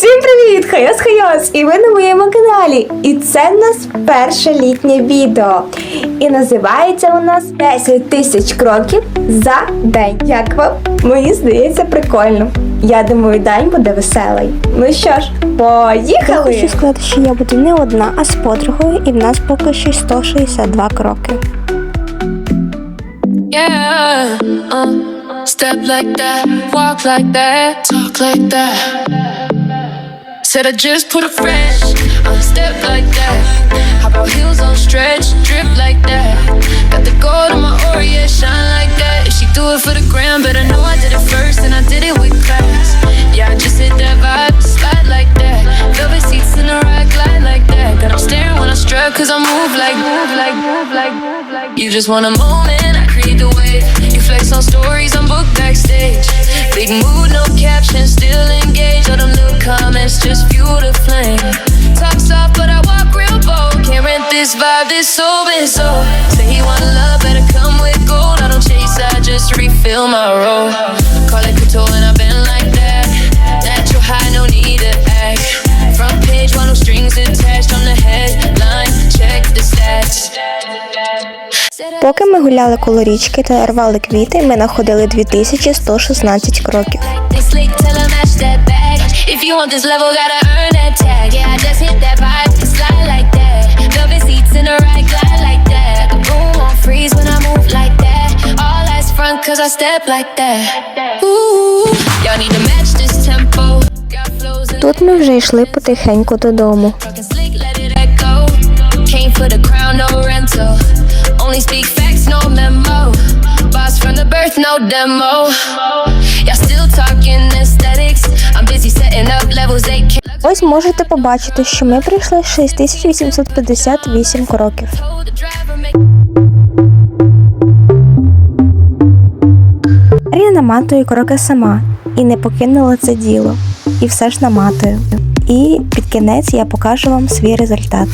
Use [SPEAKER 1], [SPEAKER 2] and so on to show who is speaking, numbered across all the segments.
[SPEAKER 1] Всім привіт! Хайос Хайос! І ви на моєму каналі. І це в нас перше літнє відео. І називається у нас 10 тисяч кроків за день. Як вам? Мені здається, прикольно. Я думаю, день буде веселий. Ну що ж,
[SPEAKER 2] Я
[SPEAKER 1] поїхали!
[SPEAKER 2] хочу сказати, що я буду не одна, а з подругою, і в нас поки що 162 кроки.
[SPEAKER 3] Yeah, uh, step like that, walk like that, talk like that. Said I just put a fresh uh, step like that. How about heels on stretch, drip like that? Got the gold on my aura, yeah, shine like that. If she do it for the gram, but I know I did it first and I did it with class. Yeah, I just hit that vibe, slide like that. Velvet seats in the ride, glide like that. Got 'em staring when I strut, cause I move like, move like, move like, move like. You just want a moment, I create the wave. You flex on stories, I'm booked backstage. Big mood, this vibe, this soul. Say he want love, better come with gold. I don't chase, I just refill my role. Call it couture and I've been like that. Natural high, no need to act. Front page, while no strings attached on the headline. Check the stats.
[SPEAKER 2] Поки ми гуляли коло річки та рвали квіти, ми находили 2116 кроків.
[SPEAKER 3] If you want this level, gotta earn that tag. Yeah, I step like that. Ooh, y'all need to match this tempo.
[SPEAKER 2] Тут ми вже йшли потихеньку додому.
[SPEAKER 3] Talking slick, let it echo. Came for the
[SPEAKER 2] наматую кроки сама і не покинула це діло. І все ж наматую. І під кінець я покажу вам свій результат.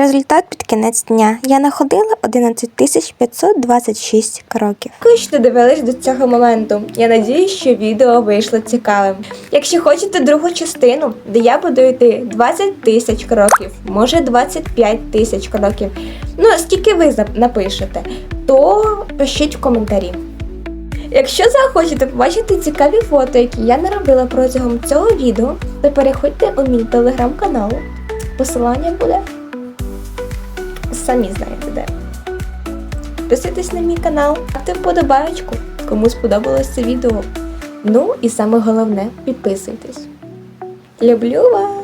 [SPEAKER 2] Результат під кінець дня. Я находила 11 526 кроків.
[SPEAKER 1] Дякую, що додивились до цього моменту. Я надіюсь, що відео вийшло цікавим. Якщо хочете другу частину, де я буду йти 20 тисяч кроків, може 25 тисяч кроків, ну скільки ви напишете, то пишіть в коментарі. Якщо захочете побачити цікаві фото, які я наробила протягом цього відео, то переходьте у мій телеграм-канал. Посилання буде. Самі знаєте де. Підписуйтесь на мій канал, ставте вподобайку, кому сподобалось це відео. Ну і саме головне, підписуйтесь. Люблю вас!